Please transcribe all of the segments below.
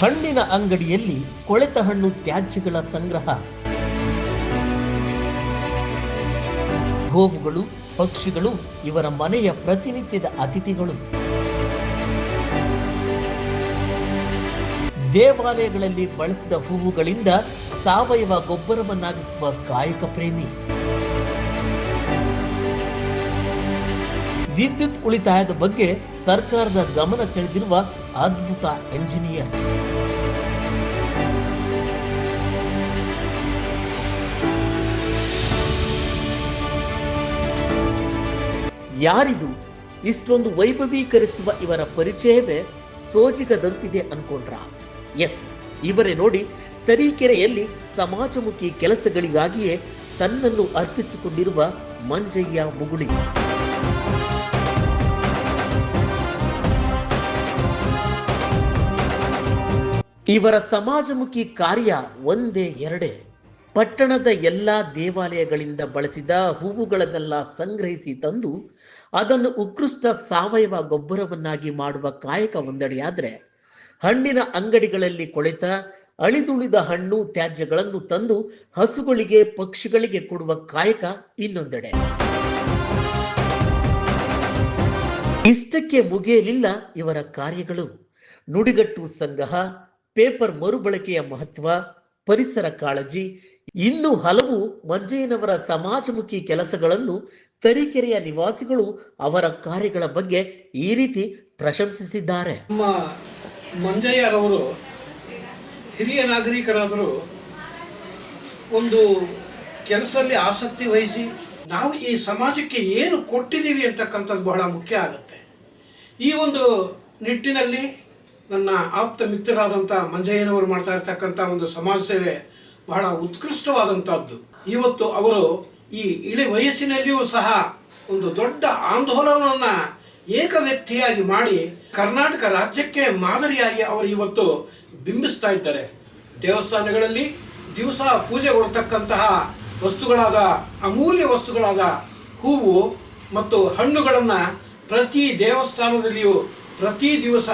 ಹಣ್ಣಿನ ಅಂಗಡಿಯಲ್ಲಿ ಕೊಳೆತ ಹಣ್ಣು ತ್ಯಾಜ್ಯಗಳ ಸಂಗ್ರಹ. ಗೋವುಗಳು, ಪಕ್ಷಿಗಳು, ಇವರ ಮನೆಯ ಪ್ರತಿನಿತ್ಯದ ಅತಿಥಿಗಳು. ದೇವಾಲಯಗಳಲ್ಲಿ ಬಳಸಿದ ಹೂವುಗಳಿಂದ ಸಾವಯವ ಗೊಬ್ಬರವನ್ನಾಗಿಸುವ ಕಾಯಕ ಪ್ರೇಮಿ. ವಿದ್ಯುತ್ ಉಳಿತಾಯದ ಬಗ್ಗೆ ಸರ್ಕಾರದ ಗಮನ ಸೆಳೆದಿರುವ ಅದ್ಭುತ ಎಂಜಿನಿಯರ್ ಯಾರಿದು? ಇಷ್ಟೊಂದು ವೈಭವೀಕರಿಸುವ ಇವರ ಪರಿಚಯವೇ ಸೋಜಿಗದಂತಿದೆ ಅನ್ಕೊಂಡ್ರ. ಎಸ್, ಇವರೇ ನೋಡಿ ತರೀಕೆರೆಯಲ್ಲಿ ಸಮಾಜಮುಖಿ ಕೆಲಸಗಳಿಗಾಗಿಯೇ ತನ್ನನ್ನು ಅರ್ಪಿಸಿಕೊಂಡಿರುವ ಮಂಜಯ್ಯ ಮುಗುಳಿ. ಇವರ ಸಮಾಜಮುಖಿ ಕಾರ್ಯ ಒಂದೇ ಎರಡೇ. ಪಟ್ಟಣದ ಎಲ್ಲ ದೇವಾಲಯಗಳಿಂದ ಬಳಸಿದ ಹೂವುಗಳನ್ನೆಲ್ಲ ಸಂಗ್ರಹಿಸಿ ತಂದು ಅದನ್ನು ಉತ್ಕೃಷ್ಟ ಸಾವಯವ ಗೊಬ್ಬರವನ್ನಾಗಿ ಮಾಡುವ ಕಾಯಕ ಒಂದೆಡೆಯಾದರೆ ಹಣ್ಣಿನ ಅಂಗಡಿಗಳಲ್ಲಿ ಕೊಳೆತ, ಅಳಿದುಳಿದ ಹಣ್ಣು ತ್ಯಾಜ್ಯಗಳನ್ನು ತಂದು ಹಸುಗಳಿಗೆ, ಪಕ್ಷಿಗಳಿಗೆ ಕೊಡುವ ಕಾಯಕ ಇನ್ನೊಂದೆಡೆ. ಇಷ್ಟಕ್ಕೆ ಮುಗಿಯಲಿಲ್ಲ ಇವರ ಕಾರ್ಯಗಳು. ನುಡಿಗಟ್ಟು ಸಂಗ್ರಹ ಪೇಪರ್ ಮರುಬಳಕೆಯ ಮಹತ್ವ, ಪರಿಸರ ಕಾಳಜಿ, ಇನ್ನು ಹಲವು ಮಂಜಯ್ಯನವರ ಸಮಾಜಮುಖಿ ಕೆಲಸಗಳನ್ನು ತರೀಕೆರೆಯ ನಿವಾಸಿಗಳು ಅವರ ಕಾರ್ಯಗಳ ಬಗ್ಗೆ ಈ ರೀತಿ ಪ್ರಶಂಸಿಸಿದ್ದಾರೆ. ನಮ್ಮ ಮಂಜಯ್ಯರವರು ಹಿರಿಯ ನಾಗರಿಕರಾದರೂ ಒಂದು ಕೆಲಸದಲ್ಲಿ ಆಸಕ್ತಿ ವಹಿಸಿ, ನಾವು ಈ ಸಮಾಜಕ್ಕೆ ಏನು ಕೊಟ್ಟಿದ್ದೀವಿ ಅಂತಕ್ಕಂಥದ್ದು ಬಹಳ ಮುಖ್ಯ ಆಗುತ್ತೆ. ಈ ಒಂದು ನಿಟ್ಟಿನಲ್ಲಿ ನನ್ನ ಆಪ್ತ ಮಿತ್ರರಾದಂಥ ಮಂಜಯ್ಯನವರು ಮಾಡ್ತಾ ಇರ್ತಕ್ಕಂಥ ಒಂದು ಸಮಾಜ ಸೇವೆ ಬಹಳ ಉತ್ಕೃಷ್ಟವಾದಂಥದ್ದು ಇವತ್ತು ಅವರು ಈ ಇಳಿ ವಯಸ್ಸಿನಲ್ಲಿಯೂ ಸಹ ಒಂದು ದೊಡ್ಡ ಆಂದೋಲನವನ್ನು ಏಕ ವ್ಯಕ್ತಿಯಾಗಿ ಮಾಡಿ ಕರ್ನಾಟಕ ರಾಜ್ಯಕ್ಕೆ ಮಾದರಿಯಾಗಿ ಅವರು ಇವತ್ತು ಬಿಂಬಿಸ್ತಾ ಇದ್ದಾರೆ. ದೇವಸ್ಥಾನಗಳಲ್ಲಿ ದಿವಸ ಪೂಜೆಗೊಳ್ತಕ್ಕಂತಹ ವಸ್ತುಗಳಾದ ಅಮೂಲ್ಯ ವಸ್ತುಗಳಾದ ಹೂವು ಮತ್ತು ಹಣ್ಣುಗಳನ್ನು ಪ್ರತಿ ದೇವಸ್ಥಾನದಲ್ಲಿಯೂ ಪ್ರತಿ ದಿವಸ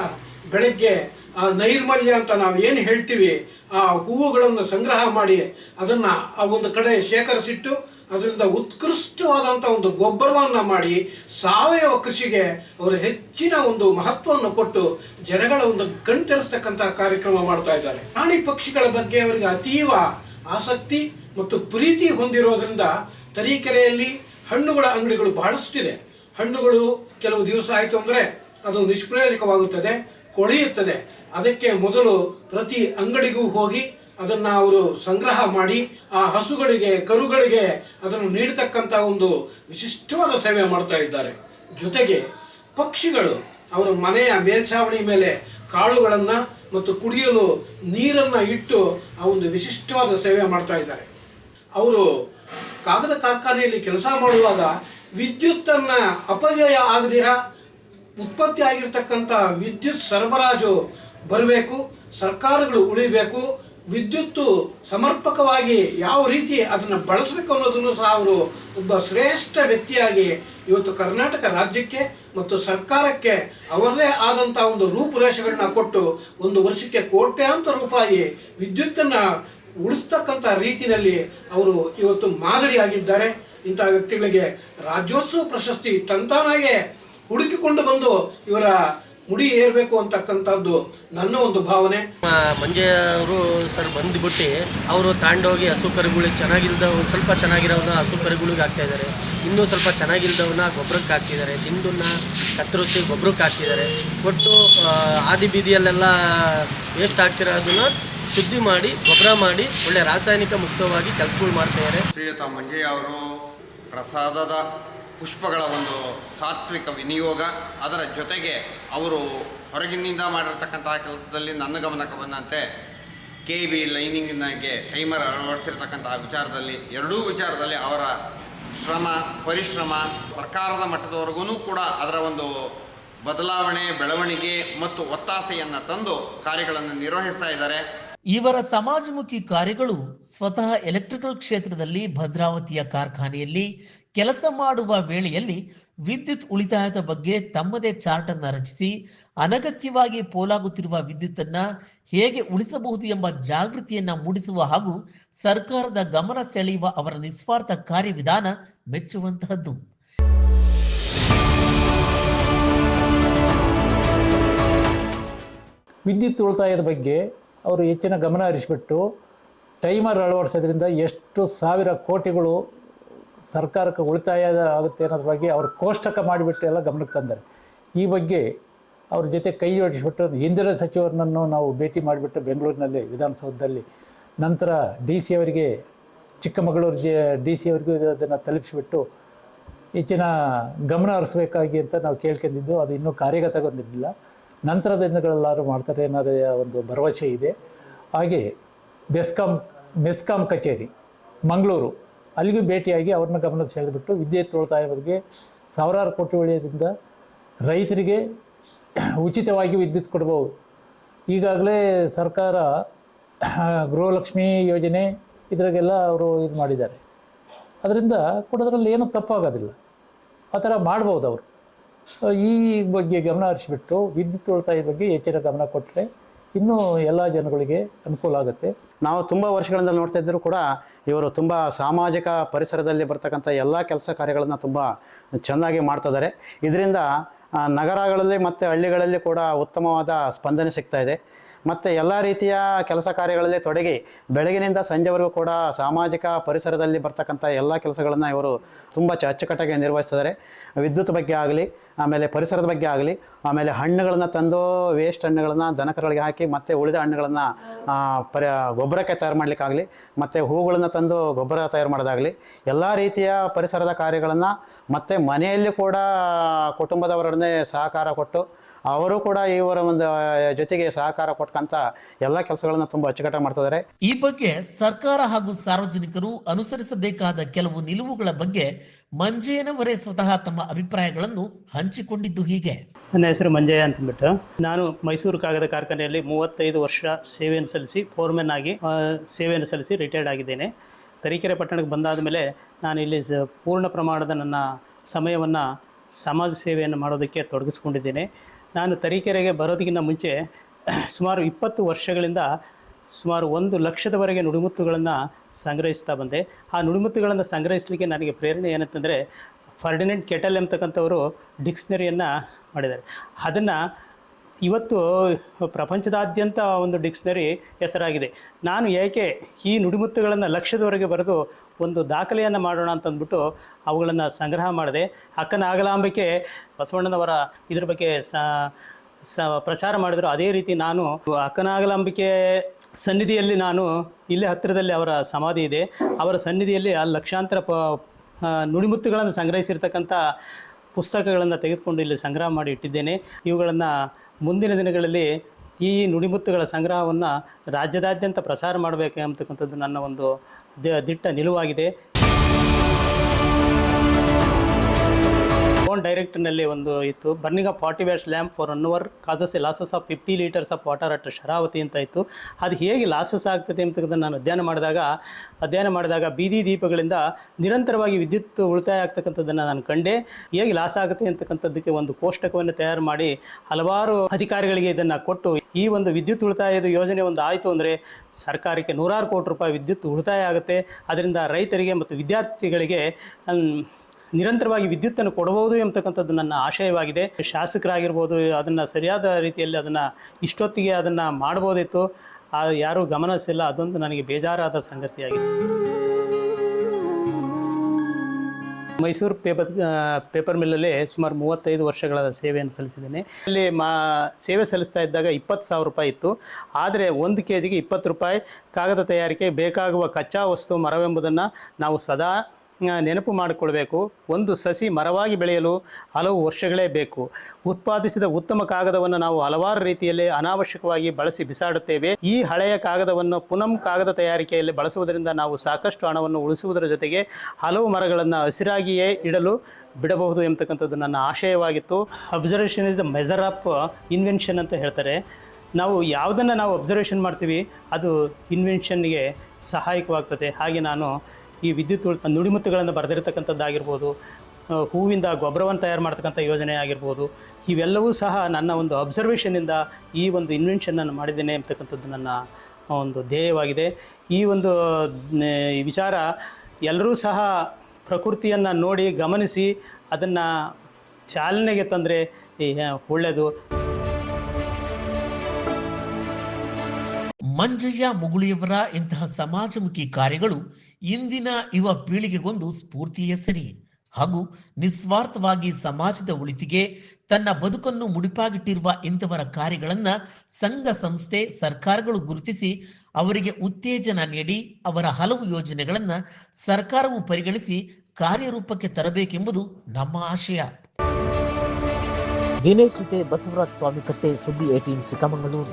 ಬೆಳಗ್ಗೆ ಆ ನೈರ್ಮಲ್ಯ ಅಂತ ನಾವು ಏನು ಹೇಳ್ತೀವಿ, ಆ ಹೂವುಗಳನ್ನು ಸಂಗ್ರಹ ಮಾಡಿ, ಅದನ್ನು ಆ ಒಂದು ಕಡೆ ಶೇಖರಿಸಿಟ್ಟು, ಅದರಿಂದ ಉತ್ಕೃಷ್ಟವಾದಂಥ ಒಂದು ಗೊಬ್ಬರವನ್ನು ಮಾಡಿ, ಸಾವಯವ ಕೃಷಿಗೆ ಅವರು ಹೆಚ್ಚಿನ ಒಂದು ಮಹತ್ವವನ್ನು ಕೊಟ್ಟು ಜನಗಳ ಒಂದು ಕಣ್ತರಿಸ್ತಕ್ಕಂಥ ಕಾರ್ಯಕ್ರಮ ಮಾಡ್ತಾ ಇದ್ದಾರೆ. ಪ್ರಾಣಿ ಪಕ್ಷಿಗಳ ಬಗ್ಗೆ ಅವರಿಗೆ ಅತೀವ ಆಸಕ್ತಿ ಮತ್ತು ಪ್ರೀತಿ ಹೊಂದಿರೋದ್ರಿಂದ ತರೀಕೆರೆಯಲ್ಲಿ ಹಣ್ಣುಗಳ ಅಂಗಡಿಗಳು ಬಹಳಷ್ಟಿದೆ. ಹಣ್ಣುಗಳು ಕೆಲವು ದಿವಸ ಆಯಿತು ಅಂದರೆ ಅದು ನಿಷ್ಪ್ರಯೋಜಕವಾಗುತ್ತದೆ. ಕೊಳೆಯುತ್ತದೆ. ಅದಕ್ಕೆ ಮೊದಲು ಪ್ರತಿ ಅಂಗಡಿಗೂ ಹೋಗಿ ಅದನ್ನು ಅವರು ಸಂಗ್ರಹ ಮಾಡಿ, ಆ ಹಸುಗಳಿಗೆ, ಕರುಗಳಿಗೆ ಅದನ್ನು ನೀಡತಕ್ಕಂಥ ಒಂದು ವಿಶಿಷ್ಟವಾದ ಸೇವೆ ಮಾಡ್ತಾ ಇದ್ದಾರೆ. ಜೊತೆಗೆ ಪಕ್ಷಿಗಳು, ಅವರ ಮನೆಯ ಮೇಲ್ಛಾವಣಿ ಮೇಲೆ ಕಾಳುಗಳನ್ನು ಮತ್ತು ಕುಡಿಯಲು ನೀರನ್ನು ಇಟ್ಟು ಆ ಒಂದು ವಿಶಿಷ್ಟವಾದ ಸೇವೆ ಮಾಡ್ತಾ ಇದ್ದಾರೆ. ಅವರು ಕಾಗದ ಕಾರ್ಖಾನೆಯಲ್ಲಿ ಕೆಲಸ ಮಾಡುವಾಗ ವಿದ್ಯುತ್ತನ್ನು ಅಪವ್ಯಯ ಆಗದಿರ? ಉತ್ಪತ್ತಿ ಆಗಿರ್ತಕ್ಕಂಥ ವಿದ್ಯುತ್ ಸರಬರಾಜು ಬರಬೇಕು, ಸರ್ಕಾರಗಳು ಉಳಿಬೇಕು, ವಿದ್ಯುತ್ತು ಸಮರ್ಪಕವಾಗಿ ಯಾವ ರೀತಿ ಅದನ್ನು ಬಳಸಬೇಕು ಅನ್ನೋದನ್ನು ಸಹ ಅವರು ಒಬ್ಬ ಶ್ರೇಷ್ಠ ವ್ಯಕ್ತಿಯಾಗಿ ಇವತ್ತು ಕರ್ನಾಟಕ ರಾಜ್ಯಕ್ಕೆ ಮತ್ತು ಸರ್ಕಾರಕ್ಕೆ ಅವರದೇ ಆದಂಥ ಒಂದು ರೂಪುರೇಷೆಗಳನ್ನ ಕೊಟ್ಟು ಒಂದು ವರ್ಷಕ್ಕೆ ಕೋಟ್ಯಾಂತರ ರೂಪಾಯಿ ವಿದ್ಯುತ್ತನ್ನು ಉಳಿಸ್ತಕ್ಕಂಥ ರೀತಿಯಲ್ಲಿ ಅವರು ಇವತ್ತು ಮಾದರಿಯಾಗಿದ್ದಾರೆ. ಇಂಥ ವ್ಯಕ್ತಿಗಳಿಗೆ ರಾಜ್ಯೋತ್ಸವ ಪ್ರಶಸ್ತಿ ತಂತಾನಾಗೆ ಹುಡುಕಿಕೊಂಡು ಬಂದು ಇವರ ಮುಡಿ ಏರಬೇಕು ಅಂತಕ್ಕಂಥದ್ದು ನನ್ನ ಒಂದು ಭಾವನೆ. ಮಂಜೆ ಅವರು ಸರ್ ಬಂದ್ಬಿಟ್ಟು ಅವರು ತಾಂಡೋಗಿ ಹಸು ಕರುಗಳಿಗೆ ಚೆನ್ನಾಗಿಲ್ದವ್ ಸ್ವಲ್ಪ ಚೆನ್ನಾಗಿರೋವನ್ನ ಹಸು ಕರುಗಳಿಗೆ ಹಾಕ್ತಾ ಇದ್ದಾರೆ. ಇನ್ನೂ ಸ್ವಲ್ಪ ಚೆನ್ನಾಗಿಲ್ದವನ್ನ ಗೊಬ್ಬರಕ್ಕೆ ಹಾಕ್ತಿದ್ದಾರೆ. ದಿಂಡನ್ನ ಕತ್ತರಿಸಿ ಗೊಬ್ಬರಕ್ಕೆ ಹಾಕ್ತಿದ್ದಾರೆ. ಒಟ್ಟು ಆದಿ ಬೀದಿಯಲ್ಲೆಲ್ಲ ವೇಸ್ಟ್ ಆಗ್ತಿರೋದನ್ನ ಶುದ್ಧಿ ಮಾಡಿ ಗೊಬ್ಬರ ಮಾಡಿ ಒಳ್ಳೆ ರಾಸಾಯನಿಕ ಮುಕ್ತವಾಗಿ ಕೆಲಸಗಳು ಮಾಡ್ತಾಯಿದ್ದಾರೆ ಶ್ರೀಯುತ ಮಂಜೆ ಅವರು ಪ್ರಸಾದದ ಪುಷ್ಪಗಳ ಒಂದು ಸಾತ್ವಿಕ ವಿನಿಯೋಗ, ಅದರ ಜೊತೆಗೆ ಅವರು ಹೊರಗಿನಿಂದ ಮಾಡಿರ್ತಕ್ಕಂತಹ ಕೆಲಸದಲ್ಲಿ ನನ್ನ ಗಮನಕ್ಕೆ ಬಂದಂತೆ ಕೆ ಬಿ ಲೈನಿಂಗ್ನಾಗೆ ಟೈಮರ್ ಅಳವಡಿಸಿರ್ತಕ್ಕಂತಹ ವಿಚಾರದಲ್ಲಿ, ಎರಡೂ ವಿಚಾರದಲ್ಲಿ ಅವರ ಶ್ರಮ, ಪರಿಶ್ರಮ, ಸರ್ಕಾರದ ಮಟ್ಟದವರೆಗೂ ಕೂಡ ಅದರ ಒಂದು ಬದಲಾವಣೆ, ಬೆಳವಣಿಗೆ ಮತ್ತು ಒತ್ತಾಸೆಯನ್ನು ತಂದು ಕಾರ್ಯಗಳನ್ನು ನಿರ್ವಹಿಸ್ತಾ ಇದ್ದಾರೆ. ಇವರ ಸಮಾಜಮುಖಿ ಕಾರ್ಯಗಳು ಸ್ವತಃ ಎಲೆಕ್ಟ್ರಿಕಲ್ ಕ್ಷೇತ್ರದಲ್ಲಿ ಭದ್ರಾವತಿಯ ಕಾರ್ಖಾನೆಯಲ್ಲಿ ಕೆಲಸ ಮಾಡುವ ವೇಳೆಯಲ್ಲಿ ವಿದ್ಯುತ್ ಉಳಿತಾಯದ ಬಗ್ಗೆ ತಮ್ಮದೇ ಚಾರ್ಟ್ ಅನ್ನ ರಚಿಸಿ ಅನಗತ್ಯವಾಗಿ ಪೋಲಾಗುತ್ತಿರುವ ವಿದ್ಯುತ್ತನ್ನ ಹೇಗೆ ಉಳಿಸಬಹುದು ಎಂಬ ಜಾಗೃತಿಯನ್ನ ಮೂಡಿಸುವ ಹಾಗೂ ಸರ್ಕಾರದ ಗಮನ ಸೆಳೆಯುವ ಅವರ ನಿಸ್ವಾರ್ಥ ಕಾರ್ಯವಿಧಾನ ಮೆಚ್ಚುವಂತಹದ್ದು. ವಿದ್ಯುತ್ ಉಳಿತಾಯದ ಬಗ್ಗೆ ಅವರು ಹೆಚ್ಚಿನ ಗಮನ ಹರಿಸಿಬಿಟ್ಟು ಟೈಮರ್ ಅಳವಡಿಸೋದ್ರಿಂದ ಎಷ್ಟು ಸಾವಿರ ಕೋಟಿಗಳು ಸರ್ಕಾರಕ್ಕೆ ಉಳಿತಾಯ ಆಗುತ್ತೆ ಅನ್ನೋದ್ರ ಬಗ್ಗೆ ಅವರು ಕೋಷ್ಟಕ ಮಾಡಿಬಿಟ್ಟು ಎಲ್ಲ ಗಮನಕ್ಕೆ ತಂದ್ದಾರೆ ಈ ಬಗ್ಗೆ ಅವ್ರ ಜೊತೆ ಕೈ ಜೋಡಿಸ್ಬಿಟ್ಟು ಇಂದಿರ ಸಚಿವರನ್ನು ನಾವು ಭೇಟಿ ಮಾಡಿಬಿಟ್ಟು ಬೆಂಗಳೂರಿನಲ್ಲಿ ವಿಧಾನಸೌಧದಲ್ಲಿ ನಂತರ ಡಿ ಸಿ ಅವರಿಗೆ, ಚಿಕ್ಕಮಗಳೂರು ಜೆ, ಡಿ ಸಿ ಅವರಿಗೂ ಅದನ್ನು ತಲುಪಿಸಿಬಿಟ್ಟು ಹೆಚ್ಚಿನ ಗಮನ ಹರಿಸ್ಬೇಕಾಗಿ ಅಂತ ನಾವು ಕೇಳ್ಕೊಂಡಿದ್ದು, ಅದು ಇನ್ನೂ ಕಾರ್ಯಗತಗೊಂಡಿರಲಿಲ್ಲ. ನಂತರದ ದಿನಗಳೆಲ್ಲರೂ ಮಾಡ್ತಾರೆ ಅನ್ನೋದೇ ಒಂದು ಭರವಸೆ ಇದೆ. ಹಾಗೆ ಬೆಸ್ಕಾಂ, ಮೆಸ್ಕಾಂ ಕಚೇರಿ, ಮಂಗಳೂರು, ಅಲ್ಲಿಗೂ ಭೇಟಿಯಾಗಿ ಅವ್ರನ್ನ ಗಮನ ಸೆಳೆದುಬಿಟ್ಟು ವಿದ್ಯುತ್ ಉಳಿತಾಯ ಬಗ್ಗೆ ಸಾವಿರಾರು ಕೋಟಿ ಉಳಿಯೋದ್ರಿಂದ ರೈತರಿಗೆ ಉಚಿತವಾಗಿ ವಿದ್ಯುತ್ ಕೊಡ್ಬೋದು. ಈಗಾಗಲೇ ಸರ್ಕಾರ ಗೃಹಲಕ್ಷ್ಮಿ ಯೋಜನೆ ಇದರಾಗೆಲ್ಲ ಅವರು ಇದು ಮಾಡಿದ್ದಾರೆ. ಅದರಿಂದ ಕೊಡೋದ್ರಲ್ಲಿ ಏನೂ ತಪ್ಪಾಗೋದಿಲ್ಲ. ಆ ಥರ ಮಾಡ್ಬೋದು ಅವರು. ಈ ಬಗ್ಗೆ ಗಮನ ಹರಿಸಿಬಿಟ್ಟು ವಿದ್ಯುತ್ ಉಳಿತಾಯ ಬಗ್ಗೆ ಹೆಚ್ಚಿನ ಗಮನ ಕೊಟ್ಟರೆ ಇನ್ನೂ ಎಲ್ಲ ಜನಗಳಿಗೆ ಅನುಕೂಲ ಆಗುತ್ತೆ. ನಾವು ತುಂಬ ವರ್ಷಗಳಿಂದ ನೋಡ್ತಾ ಇದ್ದರೂ ಕೂಡ ಇವರು ತುಂಬ ಸಾಮಾಜಿಕ ಪರಿಸರದಲ್ಲಿ ಬರ್ತಕ್ಕಂಥ ಎಲ್ಲ ಕೆಲಸ ಕಾರ್ಯಗಳನ್ನು ತುಂಬ ಚೆನ್ನಾಗಿ ಮಾಡ್ತಿದ್ದಾರೆ ಇದರಿಂದ ನಗರಗಳಲ್ಲಿ ಮತ್ತು ಹಳ್ಳಿಗಳಲ್ಲಿ ಕೂಡ ಉತ್ತಮವಾದ ಸ್ಪಂದನೆ ಸಿಗ್ತಾ ಇದೆ. ಮತ್ತು ಎಲ್ಲ ರೀತಿಯ ಕೆಲಸ ಕಾರ್ಯಗಳಲ್ಲಿ ತೊಡಗಿ ಬೆಳಗಿನಿಂದ ಸಂಜೆವರೆಗೂ ಕೂಡ ಸಾಮಾಜಿಕ ಪರಿಸರದಲ್ಲಿ ಬರ್ತಕ್ಕಂಥ ಎಲ್ಲ ಕೆಲಸಗಳನ್ನು ಇವರು ತುಂಬ ಅಚ್ಚುಕಟ್ಟಾಗಿ ನಿರ್ವಹಿಸ್ತಿದ್ದಾರೆ ವಿದ್ಯುತ್ ಬಗ್ಗೆ ಆಗಲಿ ಆಮೇಲೆ ಪರಿಸರದ ಬಗ್ಗೆ ಆಗಲಿ, ಆಮೇಲೆ ಹಣ್ಣುಗಳನ್ನು ತಂದು ವೇಸ್ಟ್ ಹಣ್ಣುಗಳನ್ನು ದನಕರುಗಳಿಗೆ ಹಾಕಿ, ಮತ್ತೆ ಉಳಿದ ಹಣ್ಣುಗಳನ್ನು ಪರ, ಗೊಬ್ಬರಕ್ಕೆ ತಯಾರು ಮಾಡಲಿಕ್ಕಾಗಲಿ, ಮತ್ತು ಹೂಗಳನ್ನು ತಂದು ಗೊಬ್ಬರ ತಯಾರು ಮಾಡೋದಾಗಲಿ, ಎಲ್ಲ ರೀತಿಯ ಪರಿಸರದ ಕಾರ್ಯಗಳನ್ನು ಮತ್ತು ಮನೆಯಲ್ಲಿ ಕೂಡ ಕುಟುಂಬದವರೊಡನೆ ಸಹಕಾರ ಕೊಟ್ಟು, ಅವರು ಕೂಡ ಇವರ ಒಂದು ಜೊತೆಗೆ ಸಹಕಾರ ಕೊಟ್ಕಂತ ಎಲ್ಲ ಕೆಲಸಗಳನ್ನು ತುಂಬ ಅಚ್ಚುಕಟ್ಟಾಗಿ ಮಾಡ್ತಿದ್ದಾರೆ. ಈ ಬಗ್ಗೆ ಸರ್ಕಾರ ಹಾಗೂ ಸಾರ್ವಜನಿಕರು ಅನುಸರಿಸಬೇಕಾದ ಕೆಲವು ನಿಲುವುಗಳ ಬಗ್ಗೆ ಮಂಜೇನವರೇ ಸ್ವತಃ ತಮ್ಮ ಅಭಿಪ್ರಾಯಗಳನ್ನು ಹಂಚಿಕೊಂಡಿದ್ದು ಹೀಗೆ. ನನ್ನ ಹೆಸರು ಮಂಜಯ್ಯ ಅಂತಂದ್ಬಿಟ್ಟು ನಾನು ಮೈಸೂರು ಕಾಗದ ಕಾರ್ಖಾನೆಯಲ್ಲಿ ಮೂವತ್ತೈದು ವರ್ಷ ಸೇವೆಯನ್ನು ಸಲ್ಲಿಸಿ ಫೋರ್ಮೆನ್ ಆಗಿ ಸೇವೆಯನ್ನು ಸಲ್ಲಿಸಿ ರಿಟೈರ್ಡ್ ಆಗಿದ್ದೇನೆ. ತರೀಕೆರೆ ಪಟ್ಟಣಕ್ಕೆ ಬಂದಾದ ಮೇಲೆ ನಾನು ಇಲ್ಲಿ ಪೂರ್ಣ ಪ್ರಮಾಣದ ನನ್ನ ಸಮಯವನ್ನು ಸಮಾಜ ಸೇವೆಯನ್ನು ಮಾಡೋದಕ್ಕೆ ತೊಡಗಿಸ್ಕೊಂಡಿದ್ದೇನೆ. ನಾನು ತರೀಕೆರೆಗೆ ಬರೋದಕ್ಕಿಂತ ಮುಂಚೆ ಸುಮಾರು ಇಪ್ಪತ್ತು ವರ್ಷಗಳಿಂದ ಸುಮಾರು ಒಂದು ಲಕ್ಷದವರೆಗೆ ನುಡಿಮುತ್ತುಗಳನ್ನು ಸಂಗ್ರಹಿಸ್ತಾ ಬಂದೆ. ಆ ನುಡಿಮುತ್ತುಗಳನ್ನು ಸಂಗ್ರಹಿಸಲಿಕ್ಕೆ ನನಗೆ ಪ್ರೇರಣೆ ಏನಂತಂದರೆ, ಫರ್ಡಿನೆಂಟ್ ಕೆಟಲ್ ಎಂಬತಕ್ಕಂಥವರು ಡಿಕ್ಸ್ನರಿಯನ್ನು ಮಾಡಿದ್ದಾರೆ. ಅದನ್ನು ಇವತ್ತು ಪ್ರಪಂಚದಾದ್ಯಂತ ಒಂದು ಡಿಕ್ಸ್ನರಿ ಹೆಸರಾಗಿದೆ. ನಾನು ಏಕೆ ಈ ನುಡಿಮುತ್ತುಗಳನ್ನು ಲಕ್ಷದವರೆಗೆ ಬರೆದು ಒಂದು ದಾಖಲೆಯನ್ನು ಮಾಡೋಣ ಅಂತಂದ್ಬಿಟ್ಟು ಅವುಗಳನ್ನು ಸಂಗ್ರಹ ಮಾಡಿದೆ. ಅಕ್ಕನ ಆಗಲಾಂಬಿಕೆ ಬಸವಣ್ಣನವರ ಇದ್ರ ಬಗ್ಗೆ ಸ ಸ ಪ್ರಚಾರ ಮಾಡಿದ್ರು. ಅದೇ ರೀತಿ ನಾನು ಅಕ್ಕನಾಗಲಾಂಬಿಕೆ ಸನ್ನಿಧಿಯಲ್ಲಿ ನಾನು ಇಲ್ಲೇ ಹತ್ತಿರದಲ್ಲಿ ಅವರ ಸಮಾಧಿ ಇದೆ. ಅವರ ಸನ್ನಿಧಿಯಲ್ಲಿ ಆ ಲಕ್ಷಾಂತರ ಪ ನುಡಿಮುತ್ತುಗಳನ್ನು ಸಂಗ್ರಹಿಸಿರ್ತಕ್ಕಂಥ ಪುಸ್ತಕಗಳನ್ನು ತೆಗೆದುಕೊಂಡು ಇಲ್ಲಿ ಸಂಗ್ರಹ ಮಾಡಿ ಇಟ್ಟಿದ್ದೇನೆ. ಇವುಗಳನ್ನು ಮುಂದಿನ ದಿನಗಳಲ್ಲಿ ಈ ನುಡಿಮುತ್ತುಗಳ ಸಂಗ್ರಹವನ್ನು ರಾಜ್ಯದಾದ್ಯಂತ ಪ್ರಚಾರ ಮಾಡಬೇಕು ಅಂತಕ್ಕಂಥದ್ದು ನನ್ನ ಒಂದು ದಿಟ್ಟ ನಿಲುವಾಗಿದೆ. ಓನ್ ಡೈರೆಕ್ಟ್ನಲ್ಲಿ ಒಂದು ಇತ್ತು. Burning of forty watts lamp for one hour causes losses of fifty litres of water at Sharavathi ಅಂತ ಇತ್ತು. ಅದು ಹೇಗೆ ಲಾಸಸ್ ಆಗ್ತದೆ ಅಂತಕ್ಕಂಥದ್ದು ನಾನು ಅಧ್ಯಯನ ಮಾಡಿದಾಗ ಅಧ್ಯಯನ ಮಾಡಿದಾಗ ಬೀದಿ ದೀಪಗಳಿಂದ ನಿರಂತರವಾಗಿ ವಿದ್ಯುತ್ ಉಳಿತಾಯ ಆಗ್ತಕ್ಕಂಥದ್ದನ್ನು ನಾನು ಕಂಡೆ. ಹೇಗೆ ಲಾಸ್ ಆಗುತ್ತೆ ಅಂತಕ್ಕಂಥದ್ದಕ್ಕೆ ಒಂದು ಕೋಷ್ಟಕವನ್ನು ತಯಾರು ಮಾಡಿ ಹಲವಾರು ಅಧಿಕಾರಿಗಳಿಗೆ ಇದನ್ನು ಕೊಟ್ಟು ಈ ಒಂದು ವಿದ್ಯುತ್ ಉಳಿತಾಯದ ಯೋಜನೆ ಒಂದು ಆಯಿತು ಅಂದರೆ ಸರ್ಕಾರಕ್ಕೆ ನೂರಾರು ಕೋಟಿ ರೂಪಾಯಿ ವಿದ್ಯುತ್ ಉಳಿತಾಯ ಆಗುತ್ತೆ. ಅದರಿಂದ ರೈತರಿಗೆ ಮತ್ತು ವಿದ್ಯಾರ್ಥಿಗಳಿಗೆ ನಿರಂತರವಾಗಿ ವಿದ್ಯುತ್ತನ್ನು ಕೊಡಬಹುದು ಎಂಬತಕ್ಕಂಥದ್ದು ನನ್ನ ಆಶಯವಾಗಿದೆ. ಶಾಸಕರಾಗಿರ್ಬೋದು, ಅದನ್ನು ಸರಿಯಾದ ರೀತಿಯಲ್ಲಿ ಅದನ್ನು ಇಷ್ಟೊತ್ತಿಗೆ ಅದನ್ನು ಮಾಡ್ಬೋದಿತ್ತು ಯಾರೂ ಗಮನಿಸಿಲ್ಲ ಅದೊಂದು ನನಗೆ ಬೇಜಾರಾದ ಸಂಗತಿಯಾಗಿದೆ. ಮೈಸೂರು ಪೇಪರ್ ಪೇಪರ್ ಮಿಲ್ಲಲ್ಲಿ ಸುಮಾರು ಮೂವತ್ತೈದು ವರ್ಷಗಳ ಸೇವೆಯನ್ನು ಸಲ್ಲಿಸಿದ್ದೇನೆ. ಅಲ್ಲಿ ಮಾ, ಸೇವೆ ಸಲ್ಲಿಸ್ತಾ ಇದ್ದಾಗ ಇಪ್ಪತ್ತು ಸಾವಿರ ರೂಪಾಯಿ ಇತ್ತು. ಆದರೆ ಒಂದು ಕೆ ಜಿಗೆ ಇಪ್ಪತ್ತು ರೂಪಾಯಿ ಕಾಗದ ತಯಾರಿಕೆ ಬೇಕಾಗುವ ಕಚ್ಚಾ ವಸ್ತು ಮರವೆಂಬುದನ್ನು ನಾವು ಸದಾ ನೆನಪು ಮಾಡಿಕೊಳ್ಬೇಕು. ಒಂದು ಸಸಿ ಮರವಾಗಿ ಬೆಳೆಯಲು ಹಲವು ವರ್ಷಗಳೇ ಬೇಕು. ಉತ್ಪಾದಿಸಿದ ಉತ್ತಮ ಕಾಗದವನ್ನು ನಾವು ಹಲವಾರು ರೀತಿಯಲ್ಲಿ ಅನಾವಶ್ಯಕವಾಗಿ ಬಳಸಿ ಬಿಸಾಡುತ್ತೇವೆ. ಈ ಹಳೆಯ ಕಾಗದವನ್ನು ಪುನಃ ಕಾಗದ ತಯಾರಿಕೆಯಲ್ಲಿ ಬಳಸುವುದರಿಂದ ನಾವು ಸಾಕಷ್ಟು ಹಣವನ್ನು ಉಳಿಸುವುದರ ಜೊತೆಗೆ ಹಲವು ಮರಗಳನ್ನು ಹಸಿರಾಗಿಯೇ ಇಡಲು ಬಿಡಬಹುದು ಎಂಬತಕ್ಕಂಥದ್ದು ನನ್ನ ಆಶಯವಾಗಿತ್ತು. Observation is the major of invention ಅಂತ ಹೇಳ್ತಾರೆ. ನಾವು ಯಾವುದನ್ನು ನಾವು ಅಬ್ಸರ್ವೇಷನ್ ಮಾಡ್ತೀವಿ, ಅದು ಇನ್ವೆನ್ಷನ್ಗೆ ಸಹಾಯಕವಾಗ್ತದೆ. ಹಾಗೆ ನಾನು ಈ ವಿದ್ಯುತ್ ನುಡಿಮುತ್ತುಗಳನ್ನು ಬರೆದಿರ್ತಕ್ಕಂಥದ್ದಾಗಿರ್ಬೋದು ಹೂವಿಂದ ಗೊಬ್ಬರವನ್ನು ತಯಾರು ಮಾಡ್ತಕ್ಕಂಥ ಯೋಜನೆ ಆಗಿರ್ಬೋದು, ಇವೆಲ್ಲವೂ ಸಹ ನನ್ನ ಒಂದು ಅಬ್ಸರ್ವೇಷನಿಂದ ಈ ಒಂದು ಇನ್ವೆನ್ಷನನ್ನು ಮಾಡಿದ್ದೇನೆ ಅಂತಕ್ಕಂಥದ್ದು ನನ್ನ ಒಂದು ಧ್ಯೇಯವಾಗಿದೆ. ಈ ಒಂದು ವಿಚಾರ ಎಲ್ಲರೂ ಸಹ ಪ್ರಕೃತಿಯನ್ನು ನೋಡಿ ಗಮನಿಸಿ ಅದನ್ನು ಚಾಲನೆಗೆ ತಂದರೆ ಒಳ್ಳೆಯದು ಮಂಜಯ್ಯ ಮುಗುಳಿಯವರ ಇಂತಹ ಸಮಾಜಮುಖಿ ಕಾರ್ಯಗಳು ಇಂದಿನ ಯುವ ಪೀಳಿಗೆಗೊಂದು ಸ್ಫೂರ್ತಿಯ ಸರಿ. ಹಾಗೂ ನಿಸ್ವಾರ್ಥವಾಗಿ ಸಮಾಜದ ಉಳಿತಿಗೆ ತನ್ನ ಬದುಕನ್ನು ಮುಡಿಪಾಗಿಟ್ಟಿರುವ ಇಂಥವರ ಕಾರ್ಯಗಳನ್ನ ಸಂಘ, ಸಂಸ್ಥೆ, ಸರ್ಕಾರಗಳು ಗುರುತಿಸಿ ಅವರಿಗೆ ಉತ್ತೇಜನ ನೀಡಿ ಅವರ ಹಲವು ಯೋಜನೆಗಳನ್ನ ಸರ್ಕಾರವು ಪರಿಗಣಿಸಿ ಕಾರ್ಯರೂಪಕ್ಕೆ ತರಬೇಕೆಂಬುದು ನಮ್ಮ ಆಶಯ. ದಿನೇಶ್ ಜೊತೆ ಬಸವರಾಜ್ ಸ್ವಾಮಿ ಕಟ್ಟೆ ಸುದ್ದಿ ಏಟೀನ್ ಚಿಕ್ಕಮಗಳೂರು.